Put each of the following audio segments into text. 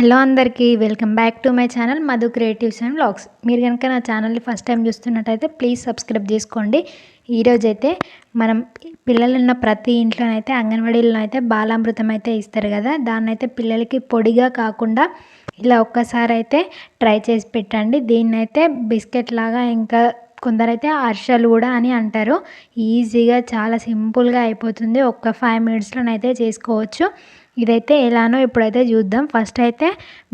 Hello అందరికీ welcome back to my channel Madhu creatives and vlogs మీరు కనుక నా ఛానల్ని ఫస్ట్ టైం చూస్తున్నట్టయితే ప్లీజ్ సబ్స్క్రైబ్ చేసుకోండి. ఈరోజైతే మనం పిల్లలు ఉన్న ప్రతి ఇంట్లోనైతే అంగన్వాడీలో అయితే బాలామృతం అయితే ఇస్తారు కదా. దాన్ని అయితే పిల్లలకి పొడిగా కాకుండా ఇలా ఒక్కసారి అయితే ట్రై చేసి పెట్టండి. దీన్నైతే బిస్కెట్ లాగా ఇంకా కొందరైతే అర్షలు కూడా అని అంటారు. ఈజీగా చాలా సింపుల్గా అయిపోతుంది. ఒక్క ఫైవ్ మినిట్స్లోనైతే చేసుకోవచ్చు. ఇదైతే ఎలానో ఇప్పుడైతే చూద్దాం. ఫస్ట్ అయితే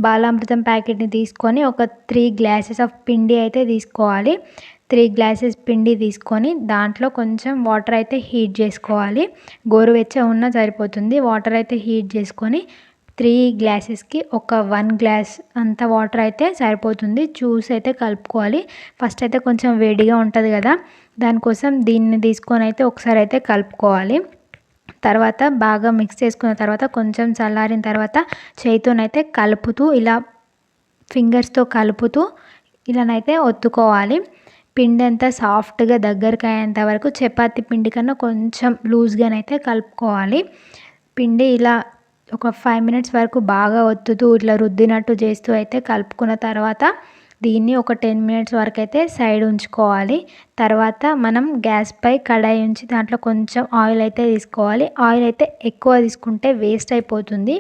బాలామృతం ప్యాకెట్ని తీసుకొని ఒక త్రీ గ్లాసెస్ ఆఫ్ పిండి అయితే తీసుకోవాలి. త్రీ గ్లాసెస్ పిండి తీసుకొని దాంట్లో కొంచెం వాటర్ అయితే హీట్ చేసుకోవాలి. గోరువెచ్చ ఉన్నా సరిపోతుంది. వాటర్ అయితే హీట్ చేసుకొని త్రీ గ్లాసెస్కి ఒక వన్ గ్లాస్ అంత వాటర్ అయితే సరిపోతుంది. చూసి అయితే కలుపుకోవాలి. ఫస్ట్ అయితే కొంచెం వేడిగా ఉంటుంది కదా దానికోసం దీన్ని తీసుకొని అయితే ఒకసారి అయితే కలుపుకోవాలి. తర్వాత బాగా మిక్స్ చేసుకున్న తర్వాత కొంచెం చల్లారిన తర్వాత చేయితోనైతే కలుపుతూ ఇలా ఫింగర్స్తో కలుపుతూ ఇలానైతే ఒత్తుకోవాలి. పిండి అంతా సాఫ్ట్గా దగ్గరికి అయ్యేంత వరకు చపాతి పిండి కన్నా కొంచెం లూజ్గానైతే కలుపుకోవాలి. పిండి ఇలా ఒక ఫైవ్ మినిట్స్ వరకు బాగా ఒత్తుతూ ఇట్లా రుద్దినట్టు చేస్తూ అయితే కలుపుకున్న తర్వాత దీన్ని ఒక టెన్ మినిట్స్ వరకు అయితే సైడ్ ఉంచుకోవాలి. తర్వాత మనం గ్యాస్పై కడాయి ఉంచి దాంట్లో కొంచెం ఆయిల్ అయితే తీసుకోవాలి. ఆయిల్ అయితే ఎక్కువ తీసుకుంటే వేస్ట్ అయిపోతుంది.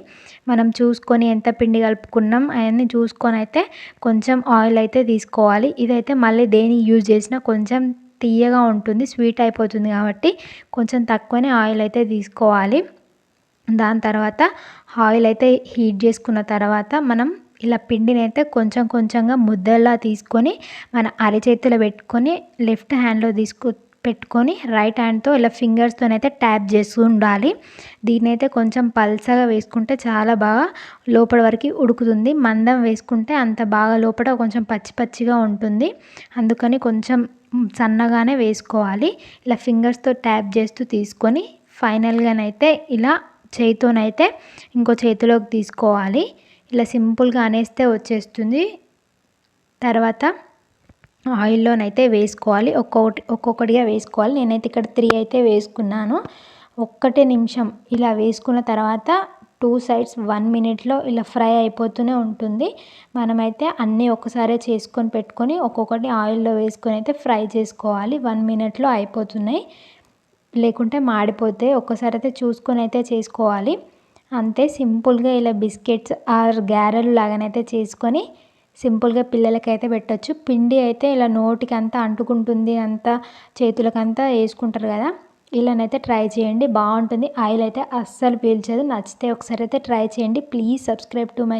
మనం చూసుకొని ఎంత పిండి కలుపుకున్నాం అవన్నీ చూసుకొని అయితే కొంచెం ఆయిల్ అయితే తీసుకోవాలి. ఇదైతే మళ్ళీ దేని యూజ్ చేసినా కొంచెం తీయగా ఉంటుంది స్వీట్ అయిపోతుంది కాబట్టి కొంచెం తక్కువనే ఆయిల్ అయితే తీసుకోవాలి. దాని తర్వాత ఆయిల్ అయితే హీట్ చేసుకున్న తర్వాత మనం ఇలా పిండిని అయితే కొంచెం కొంచెంగా ముద్దలా తీసుకొని మన అరచేతిలో పెట్టుకొని లెఫ్ట్ హ్యాండ్లో తీసుకు పెట్టుకొని రైట్ హ్యాండ్తో ఇలా ఫింగర్స్తోనైతే ట్యాప్ చేస్తూ ఉండాలి. దీన్ని అయితే కొంచెం పల్సగా వేసుకుంటే చాలా బాగా లోపల వరకు ఉడుకుతుంది. మందం వేసుకుంటే అంత బాగా లోపల కొంచెం పచ్చి పచ్చిగా ఉంటుంది. అందుకని కొంచెం సన్నగానే వేసుకోవాలి. ఇలా ఫింగర్స్తో ట్యాప్ చేస్తూ తీసుకొని ఫైనల్గానైతే ఇలా చేతితోనైతే ఇంకో చేతిలోకి తీసుకోవాలి. ఇలా సింపుల్గా అనేస్తే వచ్చేస్తుంది. తర్వాత ఆయిల్లోనైతే వేసుకోవాలి. ఒక్కొక్కటి ఒక్కొక్కటిగా వేసుకోవాలి. నేనైతే ఇక్కడ త్రీ అయితే వేసుకున్నాను. ఒక్కటే నిమిషం ఇలా వేసుకున్న తర్వాత టూ సైడ్స్ వన్ మినిట్లో ఇలా ఫ్రై అయిపోతూనే ఉంటుంది. మనమైతే అన్నీ ఒకసారే చేసుకొని పెట్టుకొని ఒక్కొక్కటి ఆయిల్లో వేసుకొని అయితే ఫ్రై చేసుకోవాలి. వన్ మినిట్లో అయిపోతున్నాయి. లేకుంటే మాడిపోతే ఒక్కసారి అయితే చూసుకొని అయితే చేసుకోవాలి. అంతే సింపుల్గా ఇలా బిస్కెట్స్ ఆర్ గారెలు లాగానైతే చేసుకొని సింపుల్గా పిల్లలకైతే పెట్టచ్చు. పిండి అయితే ఇలా నోటికి అంతా అంటుకుంటుంది అంతా చేతులకంతా వేసుకుంటారు కదా. ఇలానైతే ట్రై చేయండి బాగుంటుంది. ఆయిల్ అయితే అస్సలు పీల్చదు. నచ్చితే ఒకసారి అయితే ట్రై చేయండి. Please subscribe to my